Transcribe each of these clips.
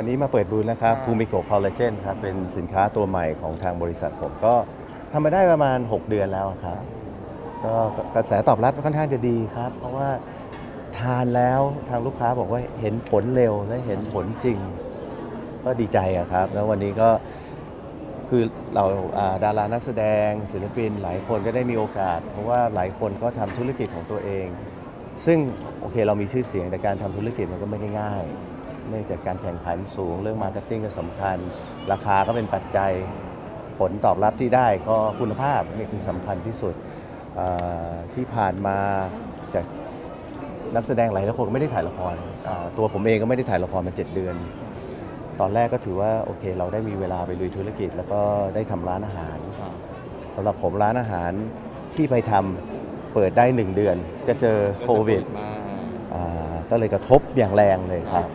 วันนี้มาเปิดบูธนะครับคูมิโกคอลลาเจนครับเป็นสินค้าตัวใหม่ของทางบริษัทผมก็ทำมาได้ประมาณ 6 เดือนแล้วครับก็กระแสตอบรับค่อนข้างจะดีครับ เพราะว่าทานแล้วทางลูกค้าบอกว่าเห็นผลเร็วและเห็นผลจริง ก็ดีใจอะครับ แล้ววันนี้ก็คือเราอ่าดารานักแสดง ศิลปินหลายคนก็ได้มีโอกาส เพราะว่าหลายคนก็ทำธุรกิจของตัวเอง ซึ่งโอเคเรามีชื่อเสียงแต่การทำธุรกิจมันก็ไม่ได้ง่าย เนื่องจากการแข่งขันสูง เรื่องมาร์เก็ตติ้งก็สำคัญ ราคาก็เป็นปัจจัยผลตอบรับที่ได้ก็คุณภาพนี่คือสำคัญที่สุดเอ่อที่ผ่านมาจากนักแสดงหลายคนก็ไม่ได้ถ่ายละครอ่าตัวผมเองก็ไม่ได้ถ่ายละครมา7เดือน ตอนแรกก็ถือว่าโอเค เราได้มีเวลาไปลุยธุรกิจ แล้วก็ได้ทำร้านอาหารสำหรับผมร้านอาหารที่ไปทำเปิดได้ 1 เดือน ก็เจอโควิดมาอ่าก็เลยกระทบอย่างแรงเลยครับ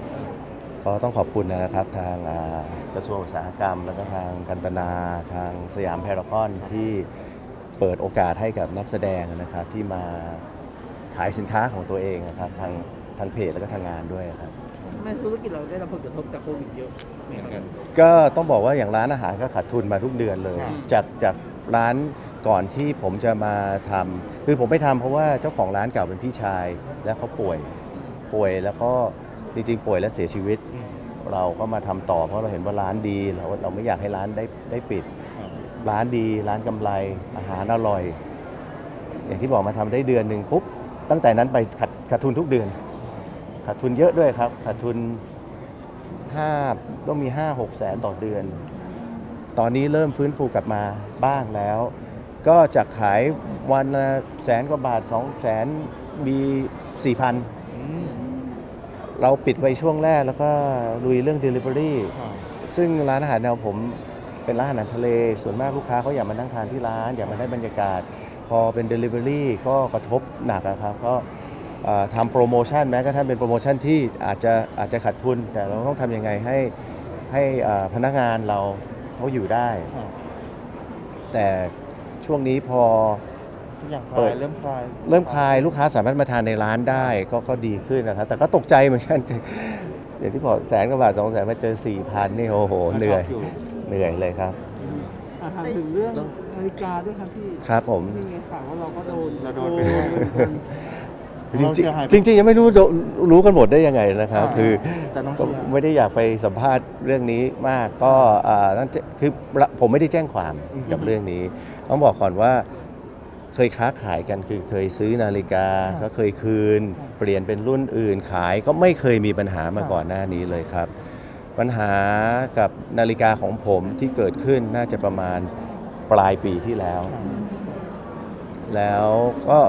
ก็ต้องขอบคุณนะครับทางอ่ากระทรวงอุตสาหกรรม แล้วก็ทางกันตนาทางสยามพารากอนที่เปิดโอกาสให้กับนักแสดงนะครับที่มาขายสินค้าของตัวเองนะครับทางทางเพจแล้วก็ทางงานด้วยครับทำไมธุรกิจเราได้รับผลกระทบจากโควิดเยอะเหมือนกันก็ต้องบอกว่าอย่างร้านอาหารก็ขาดทุนมาทุกเดือนเลยครับจากจากร้านก่อนที่ผมจะมาทำคือผมไปทำเพราะว่าเจ้าของร้านเก่าเป็นพี่ชาย แล้วเขาป่วยป่วยแล้วก็ จริงๆป่วยแล้วเสียชีวิต เราก็มาทำต่อเพราะเราเห็นว่าร้านดีเราเราไม่อยากให้ร้านได้ได้ปิด ร้านดีร้านกำไรอาหารอร่อย อย่างที่บอกมาทำได้เดือนหนึ่งปุ๊บตั้งแต่นั้นไปขาดขาดทุนทุกเดือนขาดทุนเยอะด้วยครับขาดทุนห้าต้องมี 5 6แสนต่อเดือน ตอนนี้เริ่มฟื้นฟูกลับมาบ้างแล้ว ก็จากขายวันละแสนกว่าบาท2แสนมี4,000 เราปิดไปช่วงแรกแล้วก็ลุยเรื่อง Delivery ซึ่งร้านอาหารแนวผมเป็นร้านอาหารทะเล ส่วนมากลูกค้าเขาอยากมานั่งทานที่ร้าน อยากมาได้บรรยากาศ พอเป็น Delivery ก็กระทบหนักอะครับก็เอ่อทำโปรโมชั่นแม้กระทั่งเป็นโปรโมชั่นที่อาจจะอาจจะขาดทุน แต่เราต้องทำยังไงให้ให้เอ่อพนักงานเราเขาอยู่ได้ แต่ช่วงนี้พอ ทุกอย่างคเปิลาดยเริ่มคลายเริ่มคลายลูกค้าสามารถมาทานในร้านได้ก็ก็ดีขึ้นนะครับ แต่ก็ตกใจเหมือนกันอย่างที่บอกแสนกว่าบาทสองแสนมาเจอ4ี่พันนี่โอ้โหเหนื่อยเหนื่อยเลยครับอะถามถึงเรื่องนาฬิกาด้วยครับพี่ครับผมนี่ไงข่าวว่าเราก็โดนเราโดนไปด้วยจริงเราเสียหายไปๆจริงๆยังไม่รู้โดรู้กันหมดได้ยังไงนะครับอ่าคือแต่น้องก็เชียร์ไม่ได้อยากไปสัมภาษณ์เรื่องนี้มากก็อ่าตั้งแต่คือผมไม่ได้แจ้งความกับเรื่องนี้ ต้องบอกก่อนว่า เคยค้าขายกันคือเคยซื้อนาฬิกาก็เคยคืน เปลี่ยนเป็นรุ่นอื่นขายก็ไม่เคยมีปัญหามาก่อนหน้านี้เลยครับ ปัญหากับนาฬิกาของผมที่เกิดขึ้นน่าจะประมาณปลายปีที่แล้ว แล้วก็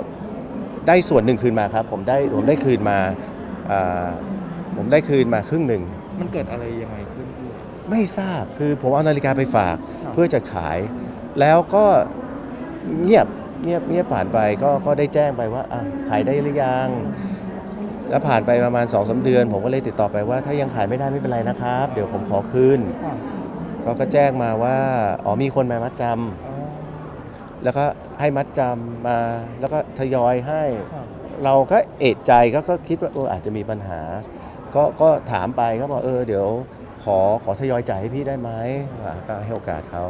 ได้ส่วนหนึ่งคืนมาครับ ผมได้ผมได้คืนมาอ่าผมได้คืนมาครึ่งหนึ่ง มันเกิดอะไรยังไงขึ้นพี่ไม่ทราบคือผมเอานาฬิกาไปฝากครับเพื่อจะขาย แล้วก็เงียบ เงียบเงียบผ่านไปก็ก็ได้แจ้งไปว่าอะขายได้หรือยัง แล้วผ่านไปประมาณ2อสเดือน ผมก็เลยติดต่อไปว่าถ้ายังขายไม่ได้ไม่เป็นไรนะครับ เดี๋ยวผมขอคืนก็ก็แจ้งมาว่าอ๋อมีคนมามัดจำแล้วก็ให้มัดจำมาแล้วก็ทยอยให้ครับเราก็เอะใจก็ก็คิดว่าเอออาจจะมีปัญหา ก็ก็ถามไปก็บอกเออเดี๋ยวขอขอทยอยจ่ายให้พี่ได้ไหมอ่าก็ให้โอกาสเขา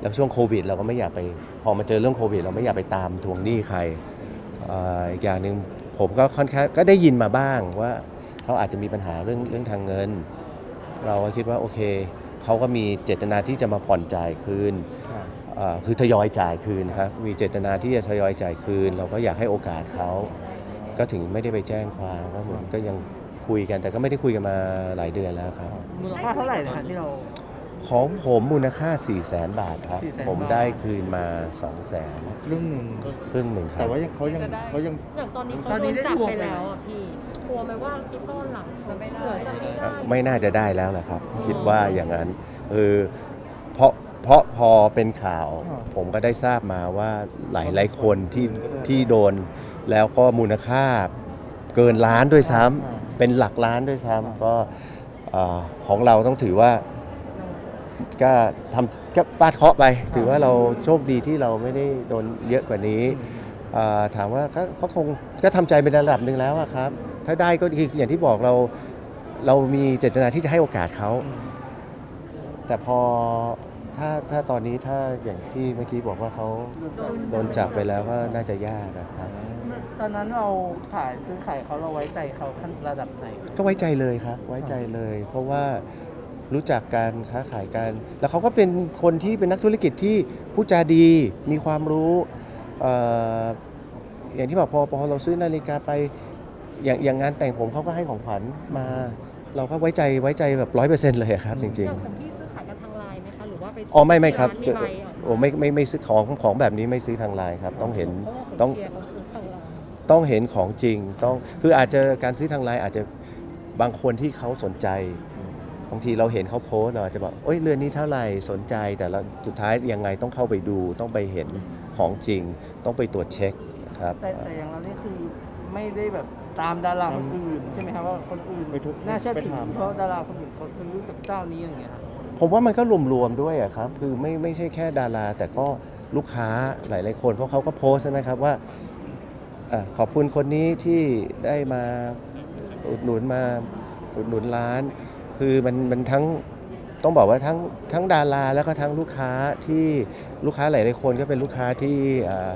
แล้วช่วงโควิด เราก็ไม่อยากไปพ อมาเจอเรื่องโควิด เราไม่อยากไปตามทวงหนี้ใครอ่าอีกอย่างหนึ่งผมก็ค่อนข้างก็ได้ยินมาบ้างว่าเขาอาจจะมีปัญหาเรื่องเรื่องทางเงิน เราก็คิดว่าโอเคเขาก็มีเจตนาที่จะมาผ่อนจ่ายคืนอ่าคือทยอยจ่ายคืนครับมีเจตนาที่จะทยอยจ่ายคืน เราก็อยากให้โอกาสเขาก็ถึงไม่ได้ไปแจ้งความก็เหมือนก็ยังคุยกันแต่ก็ไม่ได้คุยกันมาหลายเดือนแล้วครับมูลค่าเท่าไหร่นะคะที่เรา ของผมมูลค่า 4 0 0แสนบาทครับ 400,000 ผมได้คืนมา 2 0 0แสนเรื่องหนึ่งครึ่งหนึ่งครัแต่บ ว่ายังเขายังจะได้ เขายังอย่างตอนนี้เขาตอนโดนี้นได้จับทวงไปไปแล้วอะพี่กลัวไหมว่าคิดต้นหลังจะไม่ได้จะไม่เอ่อได้ ไม่น่าจะได้แล้วแหละครับ คิดว่าอย่างนั้นเออเพราะเพราะพอเป็นข่าวอ่าผมก็ได้ทราบมาว่าหลายหลายๆคนที่ที่โดน แล้วก็มูลค่าเกินล้านด้วยซ้ำเป็นหลักล้านด้วยซ้ำก็เอ่อของเราต้องถือว่า ก็ทำก็ฟาดเคราะห์ไป ถือว่าเราโชคดีที่เราไม่ได้โดนเยอะกว่านี้อ่าถามว่าเขาเขาคงก็ทำใจเป็นระดับหนึ่งแล้วอะครับ ถ้าได้ก็คืออย่างที่บอกเราเรามีเจตนาที่จะให้โอกาสเขาแต่พอถ้าถ้าตอนนี้ถ้าอย่างที่เมื่อกี้บอกว่าเขาโดนจับไปแล้วก็น่าจะยากนะครับ ตอนนั้นเราขายซื้อขายเขาเราไว้ใจเขาขั้นระดับไหน ก็ไว้ใจเลยครับ ไว้ใจเลย เพราะว่า รู้จักการค้าขายกัน แล้วเขาก็เป็นคนที่เป็นนักธุรกิจที่พูดจาดีมีความรู้เอ่ออย่างที่บอกพอพอเราซื้อนาฬิกาไปอย่างอย่างงานแต่งผมเขาก็ให้ของขวัญมา เราก็ไว้ใจไว้ใจแบบร้อยเปอร์เซ็นต์เลยครับ จริงอย่างของพี่ซื้อขายกันทางไลน์ไหมคะหรือว่าไปๆอ๋อไม่ไม่ครับที่จะร้านมีใบอะโอ้ไม่ไม่ไม่ซื้อของของแบบนี้ไม่ซื้อทางไลน์ครับ ต้องเห็นเพราะว่าต้องเชียร์เขาซื้อทางไลน์ต้องเห็นของจริงต้องคืออาจจะการซื้อทางไลน์อาจจะบางคนที่เขาสนใจ บางทีเราเห็นเขาโพสต์เราอาจจะบอกเอ้ยเรือนนี้เท่าไหร่สนใจแต่เราสุดท้ายยังไงต้องเข้าไปดู ต้องไปเห็นของจริง ต้องไปตรวจเช็คนะครับแต่แต่อย่างเรานี่คือไม่ได้แบบตามดาราคนอื่นใช่ไหมครับว่าคนอื่นไปทุกน่าเชื่อถืไปอถามเพราะดาราคนอื่นเขาซื้อจากเจ้านี้อย่างเงี้ยครับผมว่ามันก็รวมๆด้วยอะครับคือไม่ไม่ใช่แค่ดารา แต่ก็ลูกค้าหลายๆคน เพราะเขาก็โพสต์นะครับว่าอะขอบคุณคนนี้ที่ได้มาอุดหนุนมาอุดหนุนร้าน คือมันมันทั้งต้องบอกว่าทั้งทั้งดาราแล้วก็ทั้งลูกค้าที่ลูกค้าหลายๆคนก็เป็นลูกค้าที่อ่า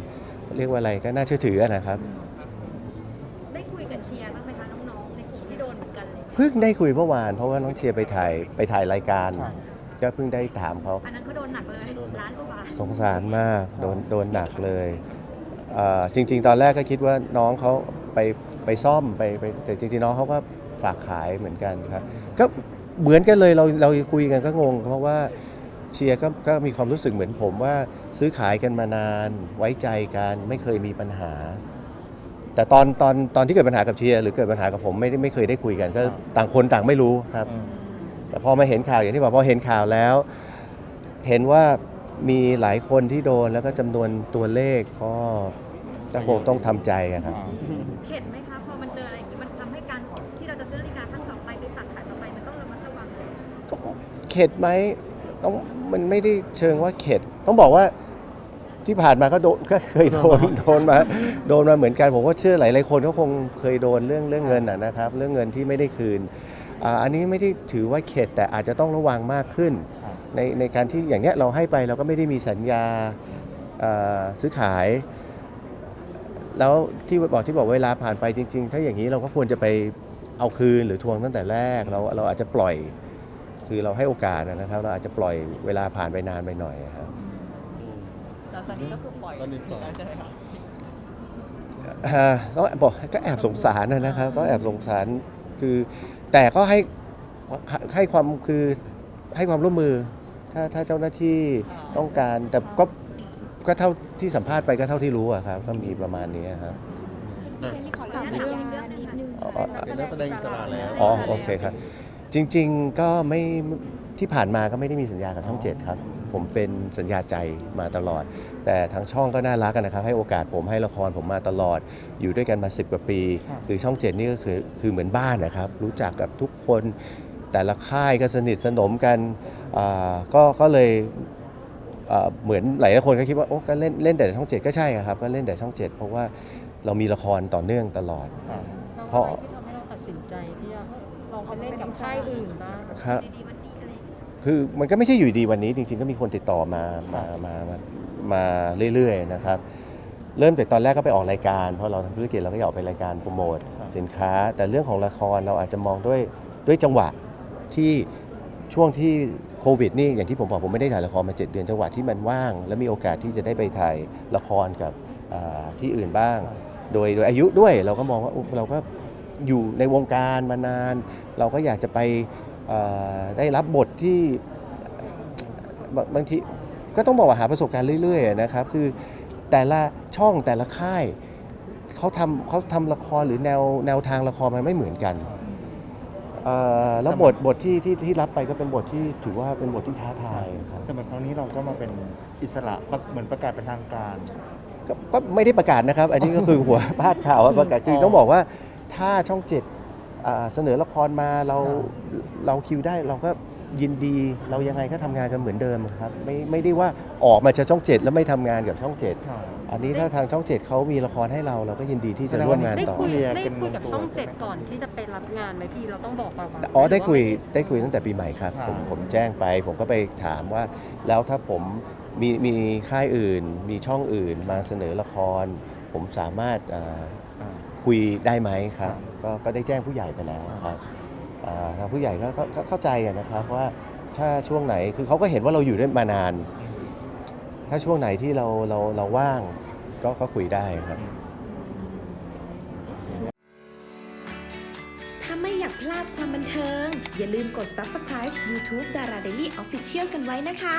เรียกว่าอะไรก็น่าเชื่อถืออะนะครับ ได้คุยกับเชียร์บ้างไหมคะน้องๆในกลุ่มที่โดนเหมือนกันเลยเพิ่งได้คุยเมื่อวาน เพราะว่าน้องเชียร์ไปถ่ายไปถ่ายรายการ ก็เพิ่งได้ถามเขาอันนั้นเขาโดนหนักเลยร้านกว่าบาทสงสารมากโดนโดนหนักเลยเอ่อจริง ๆ ตอนแรกก็คิดว่าน้องเขาไปไปซ่อมไปไปแต่จริงๆน้องเขาก็ ฝากขายเหมือนกันครับก็เหมือนกันเลยเราเราคุยกันก็งง เพราะว่าเชียร์ก็ก็มีความรู้สึกเหมือนผมว่าซื้อขายกันมานานไว้ใจกันไม่เคยมีปัญหา แต่ตอนตอนตอนที่เกิดปัญหากับเชียร์หรือเกิดปัญหากับผมไม่ได้ไม่เคยได้คุยกัน ก็ต่างคนต่างไม่รู้ครับ อืมแต่พอมาเห็นข่าวอย่างที่บอกพอเห็นข่าวแล้ว เห็นว่ามีหลายคนที่โดนแล้วก็จำนวนตัวเลขก็ก็คงต้องทำใจอะครับ อ่า เข็ดไหมต้องมันไม่ได้เชิงว่าเข็ด ต้องบอกว่าที่ผ่านมาก็โดนก็เคยโดนโดนมาโดนมาเหมือนกันผมก็เชื่อหลายๆคนก็คงเคยโดนเรื่องเรื่องเงินนะนะครับ เรื่องเงินที่ไม่ได้คืนอ่าอันนี้ไม่ได้ถือว่าเข็ดแต่อาจจะต้องระวังมากขึ้นครับในในการที่อย่างเนี้ยเราให้ไปเราก็ไม่ได้มีสัญญาอ่าซื้อขาย แล้วที่บอกที่บอกเวลาผ่านไปจริง ๆ ถ้าอย่างนี้เราก็ควรจะไปเอาคืนหรือทวงตั้งแต่แรกเราเราอาจจะปล่อย คือเราให้โอกาสนะครับ เราอาจจะปล่อยเวลาผ่านไปนานไปหน่อยครับแต่ตอนนี้ก็คือปล่อยตอนนี้ปล่อย แล้วใช่ไหมคะอ่าก็บอกก็แอบสงสารนะนะครับ ก็แอบสงสารคือ แต่ก็ให้ให้ความคือให้ความร่วมมือ ถ้าถ้าเจ้าหน้าที่ต้องการแต่ก็ก็เท่าที่สัมภาษณ์ไปก็เท่าที่รู้อะครับ ก็มีประมาณนี้ครับขอถามเรื่องนิดนึงอ๋ออ๋อเป็นนักแสดงอิสระแล้ว อ๋อโอเคครับ จริง ๆ ก็ไม่ที่ผ่านมาก็ไม่ได้มีสัญญากับช่องเจ็ดครับ ผมเป็นสัญญาใจมาตลอด แต่ทางช่องก็น่ารักกันนะครับ ให้โอกาสผมให้ละครผมมาตลอด อยู่ด้วยกันมา 10 กว่าปีคือช่องเจ็ดนี่ก็คือคือเหมือนบ้านนะครับ รู้จักกับทุกคน แต่ละค่ายก็สนิทสนมกันอ่าก็ก็เลยอ่าเหมือนหลายๆคนก็คิดว่าโอ้ก็เล่นเล่นแต่ช่องเจ็ดก็ใช่อะครับก็เล่นแต่ช่องเจ็ดเพราะว่าเรามีละครต่อเนื่องตลอดอ่าเพราะ อื่นบ้างครับ ดีๆวันนี้อะไรอย่างเงี้ยคือมันก็ไม่ใช่อยู่ดีวันนี้จริงๆก็มีคนติดต่อมามามามามาเรื่อยๆนะครับ เริ่มจากตอนแรกก็ไปออกรายการ เพราะเราทำธุรกิจเราก็อยากออกไปรายการโปรโมทสินค้า แต่เรื่องของละครเราอาจจะมองด้วยด้วยจังหวะที่ช่วงที่โควิดนี่อย่างที่ผมบอกผมไม่ได้ถ่ายละครมา 7 เดือนจังหวะที่มันว่าง และมีโอกาสที่จะได้ไปถ่ายละครกับอ่าที่อื่นบ้าง โดยโดยอายุด้วยเราก็มองว่าอุ๊ยเราก็ อยู่ในวงการมานาน เราก็อยากจะไปเอ่อได้รับบทที่บางบางทีก็ต้องบอกว่าหาประสบการณ์เรื่อยๆนะครับ คือแต่ละช่องแต่ละค่ายเขาทำเขาทำละครหรือแนวแนวทางละครมันไม่เหมือนกันเอ่อแล้วบทบทที่ที่ที่รับไปก็เป็นบทที่ถือว่าเป็นบทที่ท้าทายครับแต่เหมือนครั้งนี้เราก็มาเป็นอิสระปะเหมือนประกาศเป็นทางการก็ก็ไม่ได้ประกาศนะครับ อันนี้ก็คือหัวพาดข่าวว่าประกาศคือต้องบอกว่า ถ้าช่องเจ็ดอ่าเสนอละครมาเราเราคิวได้เราก็ยินดีเรายังไงก็ทำงานกันเหมือนเดิมครับไม่ไม่ได้ว่าออกมาจากช่องเจ็ดแล้วไม่ทำงานกับช่องเจ็ดค่ะอันนี้ถ้าทางช่องเจ็ดเขามีละครให้เราเราก็ยินดีที่จะร่วมงานได้ต่อคุยเคลียร์ได้กันคุยกับลงตัวช่องเจ็ดก่อนที่จะไปรับงานไหมพี่เราต้องบอกก่อนว่าอ๋อได้คุยได้คุยตั้งแต่ปีใหม่ครับอ่าผมผมแจ้งไป ผมก็ไปถามว่า แล้วถ้าผมมีมีค่ายอื่น มีช่องอื่นมาเสนอละคร ผมสามารถเอ่ออ่า คุยได้ไหมครับก็ก็ได้แจ้งผู้ใหญ่ไปแล้วครับทางผู้ใหญ่ก็เข้าใจนะครับว่าถ้าช่วงไหนคือเขาก็เห็นว่าเราอยู่ด้วยมานาน ถ้าช่วงไหนที่เราเราเราว่าง ก็ก็คุยได้ครับ ถ้าไม่อยากพลาดความบันเทิง อย่าลืมกด subscribe YouTube Dara Daily Official กันไว้นะคะ